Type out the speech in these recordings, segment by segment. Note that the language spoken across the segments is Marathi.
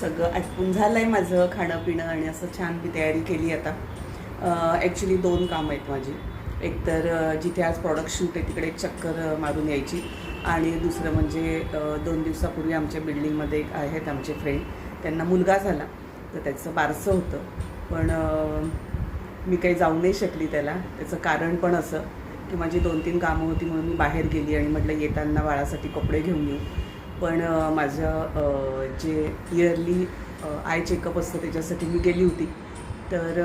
सगळं आटपून झालं आहे माझं खाणं पिणं आणि असं छान मी तयारी केली आता. ॲक्च्युली दोन कामं आहेत माझी. एक तर जिथे आज प्रॉडक्ट शूट आहे तिकडे एक चक्कर मारून यायची. आणि दुसरं म्हणजे दोन दिवसापूर्वी आमच्या बिल्डिंगमध्ये एक आहेत आमचे फ्रेंड त्यांना मुलगा झाला तर त्याचं बारसं होतं. पण मी काही जाऊ नाही शकली त्याला. त्याचं कारण पण असं की माझी दोन तीन कामं होती म्हणून मी बाहेर गेली आणि म्हटलं येताना बाळासाठी कपडे घेऊन येऊ. पण माझं जे इयरली आय चेकअप असतं त्याच्यासाठी मी गेली होती. तर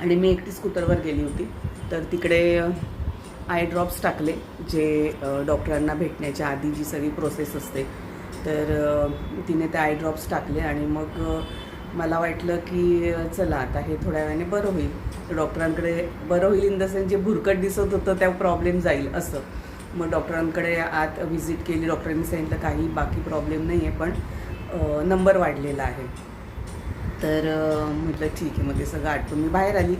आणि मी एकटी स्कूटरवर गेली होती. तर तिकडे आय ड्रॉप्स टाकले जे डॉक्टरांना भेटण्याच्या आधी जी सगळी प्रोसेस असते. तर तिने ते आय ड्रॉप्स टाकले आणि मग मला वाटलं की चला आता हे थोड्या वेळाने बरं होईल. डॉक्टरांकडे बरं होईल इन द सेन्स जे भुरकट दिसत होतं त्या प्रॉब्लेम जाईल असं. मग डॉक्टरांकडे आत व्हिजिट केली. डॉक्टरांनी सांगितलं काही बाकी प्रॉब्लेम नाही आहे पण नंबर वाढलेला आहे. तर म्हटलं ठीक आहे. मग ते सगळं आटपून मी बाहेर आली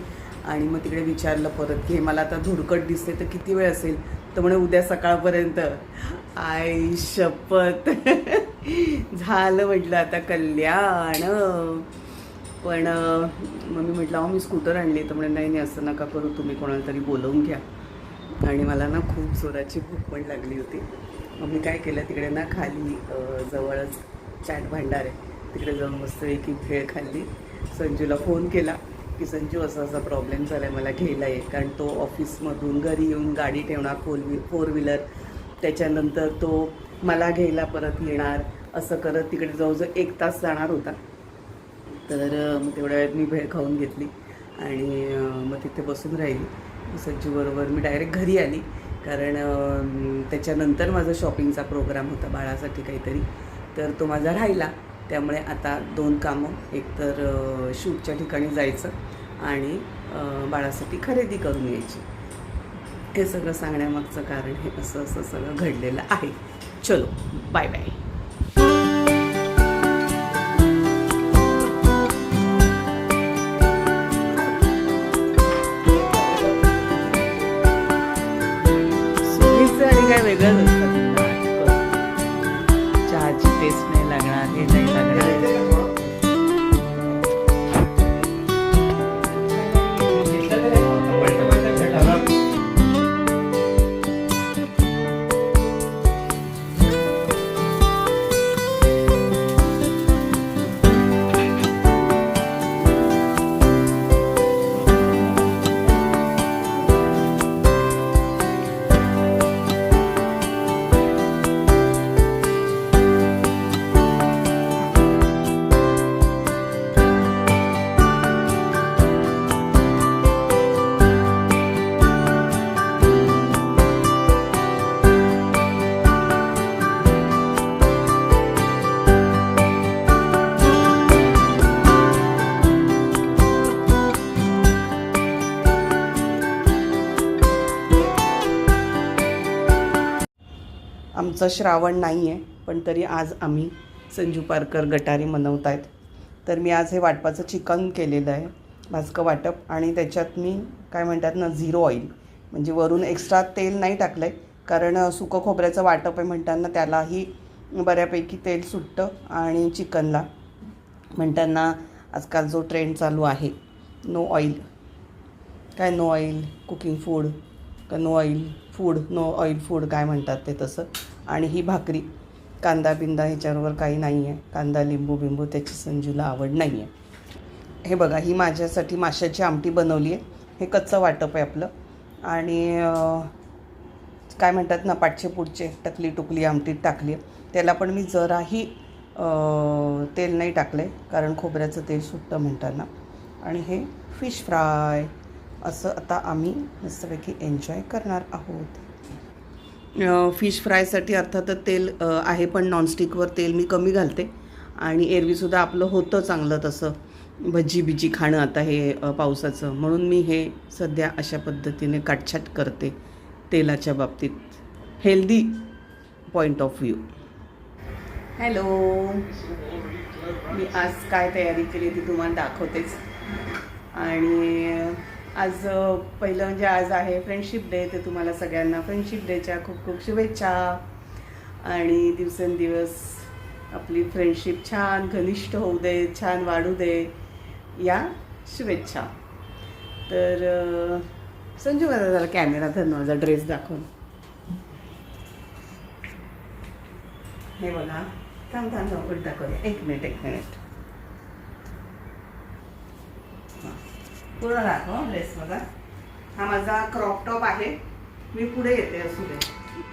आणि मग तिकडे विचारलं परत की हे मला आता धुडकट दिसते तर किती वेळ असेल? तर म्हणे उद्या सकाळपर्यंत. आय शपथ. झालं म्हटलं आता कल्याण. पण मग मी म्हटलं अहो मी स्कूटर आणली तर म्हणे नाही नाही असं नका करू. तुम्ही कोणाला तरी बोलवून घ्या. आणि मला ना खूप जोराची भूक पण लागली होती. मग मी काय केलं तिकडे ना खाली जवळच चाट भांडार आहे. तिकडे जाऊन मस्त एक भेळ खाल्ली. संजूला फोन केला की संजू असा असा प्रॉब्लेम झाला आहे मला घ्यायला ये. कारण तो ऑफिसमधून घरी येऊन गाडी ठेवणार फोर व्ही फोर व्हीलर त्याच्यानंतर तो मला घ्यायला परत येणार. असं करत तिकडे जवळजवळ एक तास जाणार होता. तर मग तेवढ्या वेळात मी भेळ खाऊन घेतली. आणि मग तिथे बसून राहिली. सज्जूबरोबर मी डायरेक्ट घरी आली. कारण त्याच्यानंतर माझा शॉपिंगचा प्रोग्राम होता बाळासाठी काहीतरी. तर तो माझा राहिला. त्यामुळे आता दोन कामं एक तर शूटच्या ठिकाणी जायचं आणि बाळासाठी खरेदी करून यायची. हे सगळं सांगण्यामागचं कारण हे असं असं सगळं घडलेलं आहे. चलो बाय बाय आणि काय तसं श्रावण नाही आहे पण तरी आज आम्ही संजू पारकर गटारी मनवत आहेत तर मी आज हे वाटपाचं चिकन केलेलं आहे भाजकं वाटप आणि त्याच्यात मी काय म्हणतात ना झिरो ऑइल. म्हणजे वरून एक्स्ट्रा तेल नाही टाकलं आहे कारण सुकं खोबऱ्याचं वाटप आहे म्हणताना त्यालाही बऱ्यापैकी तेल सुटतं आणि चिकनला म्हणताना आजकाल जो ट्रेंड चालू आहे नो ऑइल. काय नो ऑइल? Cooking food. का no oil food no oil food काय म्हणतात ते तसं. आणि ही भाकरी कांदा बिंदा ह्याच्यावर काही नाही आहे कांदा लिंबू बिंबू त्याची संजूला आवड नाही आहे हे बघा ही माझ्यासाठी माशाची आमटी बनवली आहे. हे कच्चं वाटप आहे आपलं. आणि काय म्हणतात ना पाठचे पुढचे टकली टुकली आमटीत टाकली आहे. त्याला पण मी जराही तेल नाही टाकलं आहे कारण खोबऱ्याचं तेल सुटतं म्हणताना. आणि हे फिश फ्राय असं आता आम्ही मस्तपैकी एन्जॉय करणार आहोत. फिश फ्रायसाठी अर्थातच तेल आहे पण नॉनस्टिकवर तेल मी कमी घालते. आणि एरवीसुद्धा आपलं होतं चांगलं तसं. भजी बिजी खाणं आता हे पावसाचं. म्हणून मी हे सध्या अशा पद्धतीने काटछाट करते तेलाच्या बाबतीत. Healthy point of view hello मी आज काय तयारी केली ती तुम्हाला दाखवतेच. आणि आज पहिलं म्हणजे आज आहे फ्रेंडशिप डे ते तुम्हाला सगळ्यांना फ्रेंडशिप डेच्या खूप खूप शुभेच्छा. आणि दिवसेंदिवस आपली फ्रेंडशिप छान घनिष्ठ होऊ दे छान वाढू दे या शुभेच्छा. तर संजू मला जरा कॅमेरा धर माझा ड्रेस दाखवून हे बघा थांब थांब दाखवूया एक मिनिट एक मिनिट पूर्ण दाखव ड्रेस बघा हा माझा क्रॉप टॉप आहे. मी पुढे येते असू दे.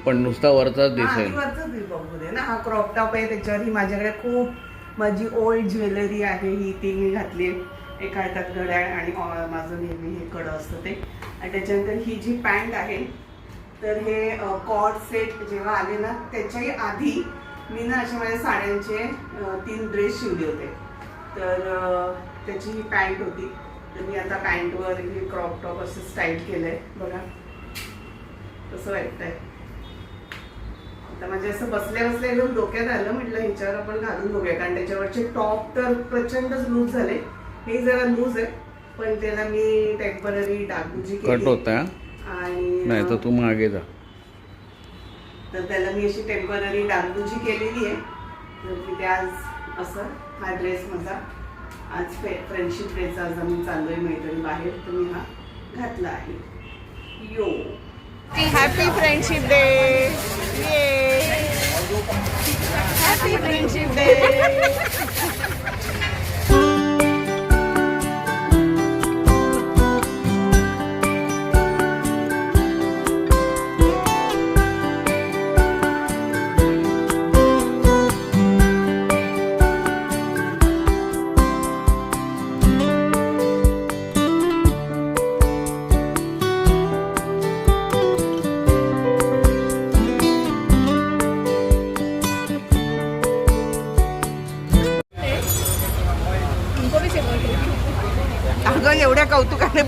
पण नुसता वरचाच हा, दिसेल. वरचं बिल बघू दे ना. हा क्रॉप टॉप आहे त्याच्यावर ही माझ्याकडे खूप माझी ओल्ड ज्वेलरी आहे. ही ती मी घातली एका हातात घड्याळ आणि अ, माझं नेहमी हे कडं असतं ते. आणि त्याच्यानंतर ही जी पॅन्ट आहे तर हे कॉड सेट जेव्हा आले ना त्याच्याही आधी मी ना अशा माझ्या साड्यांचे अ, तीन ड्रेस शिवले होते. तर अ, त्याची ही पॅन्ट होती. मी आता पॅन्टवर हे क्रॉप टॉप असं स्टाईल केलंय बघा. कसं वाटतंय. आता म्हणजे असं बसल्या बसल्या एकदम डोक्यात आलं म्हटलं ह्याच्यावर आपण घालून बघूया. कारण त्याच्यावरचे टॉप तर प्रचंडच लूज झाले. हे जरा लूज आहे पण त्याला मी टेंपररी डागडुजी कट केली होता आणि नाही तर तू मागे जा. तर त्याला मी अशी टेंपररी डागडुजी केलेली आहे. तर तिथे आज असं हा ड्रेस माझा आज फ्रेंडशिप ड्रेस आज आम्ही चाललोय मैत्रिणी बाहेर. मी हा घातला आहे. Yo. Happy friendship day happy friendship day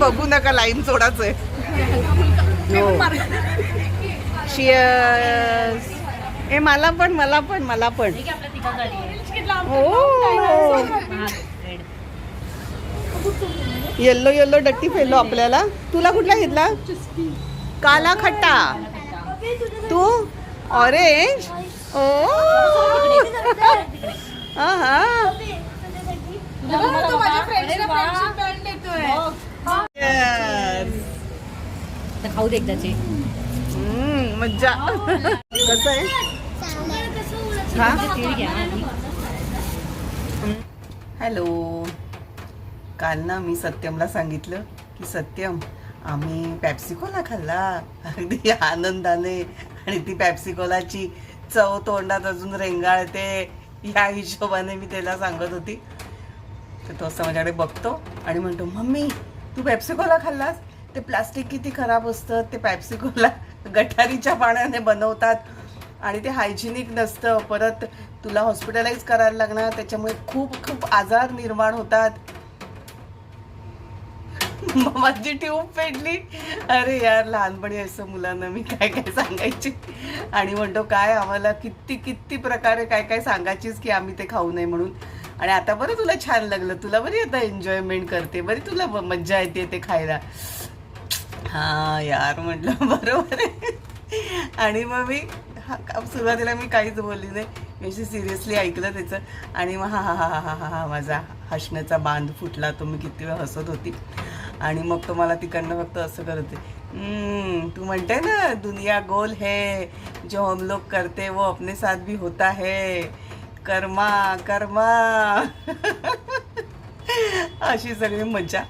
बघू नका लाईन सोडाच आहे शियर्स ए मला पण मला पण मला पण. हो. येल्लो येल्लो डट्टी फेलो आपल्याला. तुला कुठला घेतला? काला खट्टा. तू? ऑरेंज ओ. हा हा Yes. खाऊ दे एकदाचे. मज्जा. कसं आहे? हॅलो. काल ना मी सत्यमला सांगितलं की सत्यम आम्ही पॅप्सिकोला खाल्ला. अगदी आनंदाने. आणि ती पॅप्सिकोलाची चव तोंडात अजून रेंगाळते. या हिशोबाने मी त्याला सांगत होती. तर तो असं माझ्याकडे बघतो आणि म्हणतो मम्मी तू पॅप्सिकोला खाल्लास? ते प्लास्टिक किती खराब असतं ते पॅप्सिकोला गटारीच्या पाण्याने बनवतात आणि ते हायजिनिक नसतं. परत तुला हॉस्पिटलाइज करायला लागणार त्याच्यामुळे खूप खूप आजार निर्माण होतात. माझी ट्यूब पेटली. अरे यार लहानपणी असं मुलांना मी काय काय सांगायची? आणि म्हणतो काय आम्हाला किती किती प्रकारे काय काय सांगायचीच की आम्ही ते खाऊ नये म्हणून? आणि आता बरं तुला छान लागलं. तुला बरी आता एन्जॉयमेंट करते. बरी तुला मज्जा येते ते खायला. हा यार म्हटलं बरोबर आहे. आणि मग मी हा सुरुवातीला मी काहीच बोलली नाही. मी अशी सिरियसली ऐकलं त्याचं. आणि मग हा हा हा हा हा हा हा माझा हसण्याचा बांध फुटला तो मी किती वेळ हसत होती. आणि मग तो मला तिकडनं फक्त असं करते तू म्हणते ना दुनिया गोल है. जो हम लोग करते वो अपने साथ भी होता है. कर्मा कर्मा. अशी सगळी मजा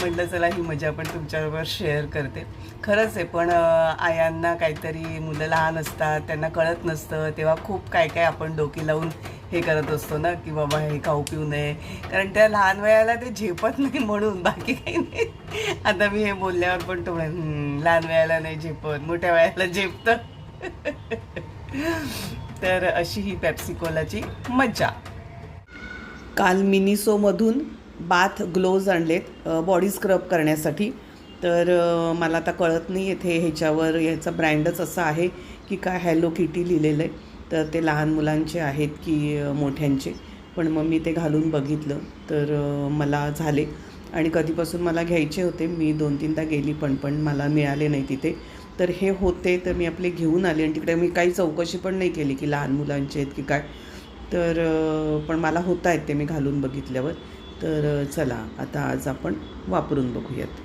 म्हटलं चला ही मजा पण तुमच्याबरोबर शेअर करते. खरंच आहे पण आयांना काहीतरी मुलं लहान असतात त्यांना कळत नसतं तेव्हा खूप काय काय आपण डोकी लावून हे करत असतो ना की बाबा हे खाऊ पिऊ नये. कारण त्या लहान वयाला ते झेपत नाही म्हणून बाकी काही नाही. आता मी हे बोलल्यावर पण तो लहान वयाला नाही झेपत मोठ्या वयाला झेपतं. तर अशी ही पॅप्सिकोलाची मज्जा. काल मिनिसोमधून बाथ ग्लोव्ज आणलेत बॉडी स्क्रब करण्यासाठी. तर मला आता कळत नाही येथे ह्याच्यावर ह्याचा ब्रँडच असा आहे की काय हॅलो किटी लिहिलेलं आहे तर ते लहान मुलांचे आहेत की मोठ्यांचे. पण मग मी ते घालून बघितलं. तर मला झाले. आणि कधीपासून मला घ्यायचे होते मी दोन तीनदा गेली पण पण मला मिळाले नाही तिथे. तर हे होते तर मी आपले घेऊन आले. आणि तिकडे मी काही चौकशी पण नाही केली की लहान मुलांचे आहेत की काय. तर पण मला होता आहेत ते मी घालून बघितल्यावर. तर चला आता आज आपण वापरून बघूयात.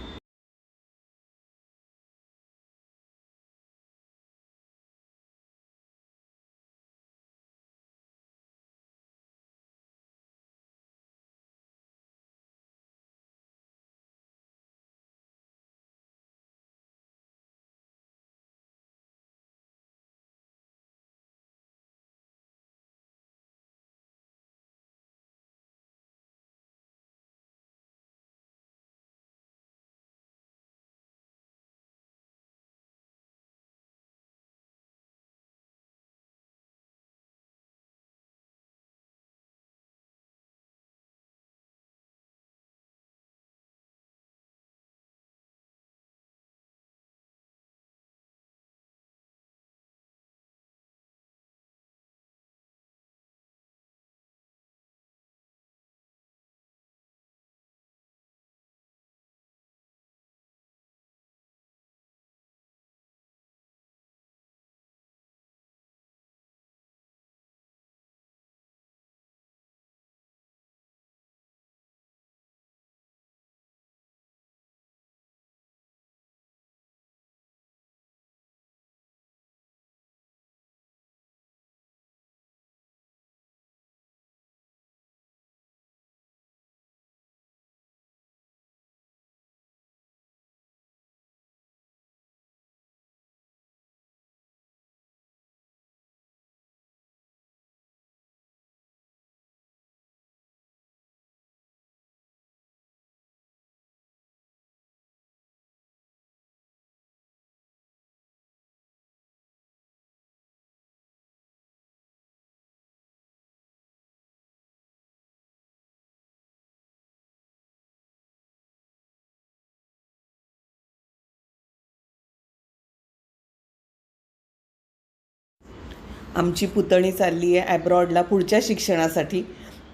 आमची पुतणी चालली आहे ॲब्रॉडला पुढच्या शिक्षणासाठी.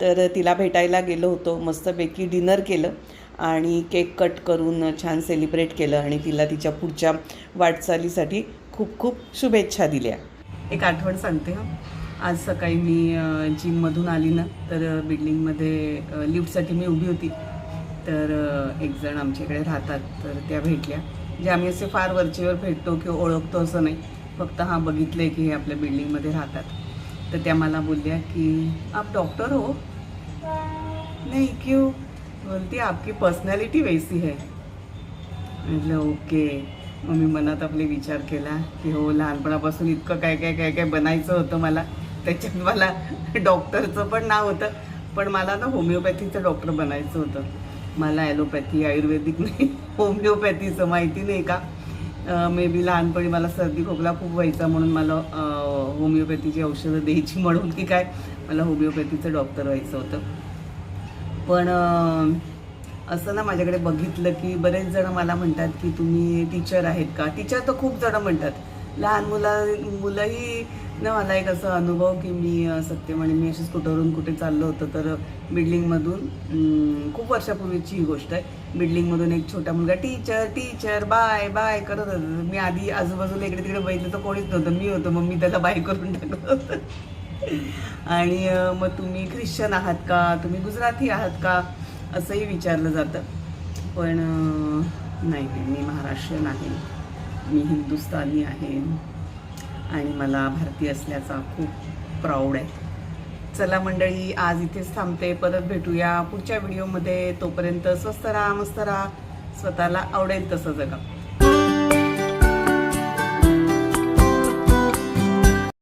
तर तिला भेटायला गेलो होतो मस्तपैकी डिनर केलं आणि केक कट करून छान सेलिब्रेट केलं आणि तिला तिच्या पुढच्या वाटचालीसाठी खूप खूप शुभेच्छा दिल्या. एक आठवण सांगते हं. आज सकाळी मी जिममधून आली ना तर बिल्डिंगमध्ये लिफ्टसाठी मी उभी होती. तर एक जण आमच्याकडे राहतात तर त्या भेटल्या. जे आम्ही असे फार वरचेवर भेटतो किंवा ओळखतो असं नाही. फक्त हां बघितलं आहे की हे आपल्या बिल्डिंगमध्ये राहतात. तर त्या मला बोलल्या की आप डॉक्टर हो? नाही क्यों? बोलती आपकी पर्सनॅलिटी वैसी है. म्हटलं ओके. मग मी मनात आपले विचार केला की हो लहानपणापासून इतकं काय काय काय काय बनायचं होतं मला. त्याच्यात मला डॉक्टरचं पण नाव होतं पण मला ना होमिओपॅथीचं डॉक्टर बनायचं होतं. मला ॲलोपॅथी आयुर्वेदिक नाही होमिओपॅथीचं माहिती नाही का? मे बी लहानपणी मला सर्दी खोकला खूप व्हायचा म्हणून मला होमिओपॅथीची औषधं द्यायची म्हणून की काय मला होमिओपॅथीचं डॉक्टर व्हायचं होतं. पण असं ना माझ्याकडे बघितलं की बरेच जण मला म्हणतात की तुम्ही टीचर आहेत का? टीचर तर खूप जण म्हणतात. लहान मुला मुलंही ना मला एक असा अनुभव की मी सत्य म्हणे मी अशी स्कूटरवरून कुठे चाललो होतं तर बिल्डिंगमधून खूप वर्षापूर्वीची ही गोष्ट आहे. बिल्डिंगमधून एक छोटा मुलगा टीचर टीचर बाय बाय करत होता. मी आधी आजूबाजूला इकडे तिकडे बघितलं तर कोणीच नव्हतं. मी होतं मग मी त्याला बाय करून टाकलं होतं. आणि मग तुम्ही ख्रिश्चन आहात का? तुम्ही गुजराती आहात का? असंही विचारलं जातं. पण नाही नाही मी महाराष्ट्रीयन आहे. मी हिंदुस्थानी आहे. आणि मला भारतीय असल्याचा खूप प्राऊड आहे. चला मंडळी आज इथेच थांबते. परत भेटूया पुढच्या व्हिडिओमध्ये तोपर्यंत स्वस्त राहा मस्त राहा. स्वतःला आवडेल तसं जगा.